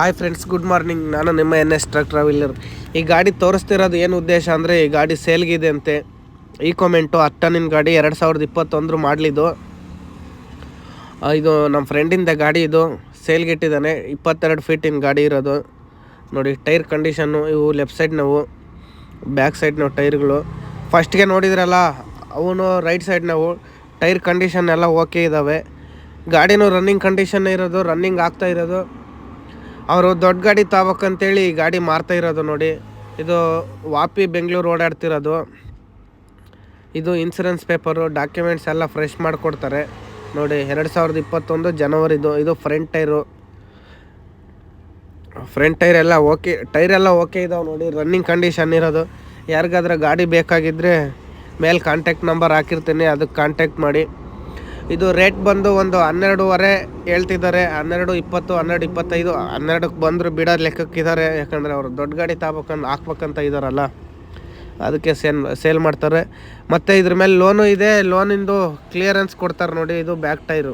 Hi friends good morning ನಾನು ನಿಮ್ಮ N S truck traveller ಈ ಗಾಡಿ ತೋರಿಸ್ತಿರೋದು ಏನು ಉದ್ದೇಶ ಅಂದರೆ ಈ ಗಾಡಿ ಸೇಲ್ಗಿದೆ ಅಂತೆ. ಈ ಕಾಮೆಂಟು ಅಟ್ಟನಿನ ಗಾಡಿ ಎರಡು ಸಾವಿರದ ಇಪ್ಪತ್ತೊಂದರ ಮಾಡಲಿದ್ದು. ಇದು ನಮ್ಮ ಫ್ರೆಂಡಿಂದ ಗಾಡಿ ಇದು ಸೇಲ್ಗೆ ಇಟ್ಟಿದ್ದಾನೆ. ಇಪ್ಪತ್ತೆರಡು ಫೀಟಿನ ಗಾಡಿ ಇರೋದು. ನೋಡಿ ಟೈರ್ ಕಂಡೀಷನ್ನು ಇವು ಲೆಫ್ಟ್ ಸೈಡ್ ನಾವು ಬ್ಯಾಕ್ ಸೈಡ್ ನಾವು ಟೈರ್ಗಳು ಫಸ್ಟ್ಗೆ ನೋಡಿದ್ರಲ್ಲ, ಅವನು ರೈಟ್ ಸೈಡ್ ನಾವು ಟೈರ್ ಕಂಡೀಷನ್ ಎಲ್ಲ ಓಕೆ ಇದ್ದಾವೆ ಗಾಡಿನೂ ರನ್ನಿಂಗ್ ಕಂಡೀಷನ್ ಇರೋದು ರನ್ನಿಂಗ್ ಆಗ್ತಾ ಇರೋದು. ಅವರು ದೊಡ್ಡ ಗಾಡಿ ತಗೋಬೇಕಂತೇಳಿ ಈ ಗಾಡಿ ಮಾರ್ತಾ ಇರೋದು ನೋಡಿ. ಇದು ವಾಪಿ ಬೆಂಗಳೂರು ಓಡಾಡ್ತಿರೋದು. ಇದು ಇನ್ಸೂರೆನ್ಸ್ ಪೇಪರು ಡಾಕ್ಯುಮೆಂಟ್ಸ್ ಎಲ್ಲ ಫ್ರೆಶ್ ಮಾಡಿಕೊಡ್ತಾರೆ. ನೋಡಿ, ಎರಡು ಸಾವಿರದ ಇಪ್ಪತ್ತೊಂದು ಜನವರಿದು ಇದು ಫ್ರಂಟ್ ಟೈರು ಫ್ರಂಟ್ ಟೈರ್ ಎಲ್ಲ ಓಕೆ ಟೈರ್ ಎಲ್ಲ ಓಕೆ ಇದಾವೆ ನೋಡಿ ರನ್ನಿಂಗ್ ಕಂಡೀಷನ್ ಇರೋದು. ಯಾರಿಗಾದ್ರೆ ಗಾಡಿ ಬೇಕಾಗಿದ್ದರೆ ಮೇಲೆ ಕಾಂಟ್ಯಾಕ್ಟ್ ನಂಬರ್ ಹಾಕಿರ್ತೀನಿ, ಅದಕ್ಕೆ ಕಾಂಟ್ಯಾಕ್ಟ್ ಮಾಡಿ. ಇದು ರೇಟ್ ಬಂದು ಒಂದು ಹನ್ನೆರಡೂವರೆ ಹೇಳ್ತಿದ್ದಾರೆ. ಹನ್ನೆರಡು ಇಪ್ಪತ್ತು, ಹನ್ನೆರಡು ಇಪ್ಪತ್ತೈದು, ಹನ್ನೆರಡಕ್ಕೆ ಬಂದರೂ ಬಿಡೋ ಲೆಕ್ಕಕ್ಕಿದ್ದಾರೆ ಯಾಕಂದರೆ ಅವರು ದೊಡ್ಡ ಗಾಡಿ ತಗೋಬೇಕಂದು ಹಾಕ್ಬೇಕಂತ ಇದ್ದಾರಲ್ಲ ಅದಕ್ಕೆ ಸೇಲ್ ಸೇಲ್ ಮಾಡ್ತಾರೆ. ಮತ್ತು ಇದ್ರ ಮೇಲೆ ಲೋನು ಇದೆ. ಲೋನಿಂದು ಕ್ಲಿಯರೆನ್ಸ್ ಕೊಡ್ತಾರೆ ನೋಡಿ. ಇದು ಬ್ಯಾಕ್ ಟೈರು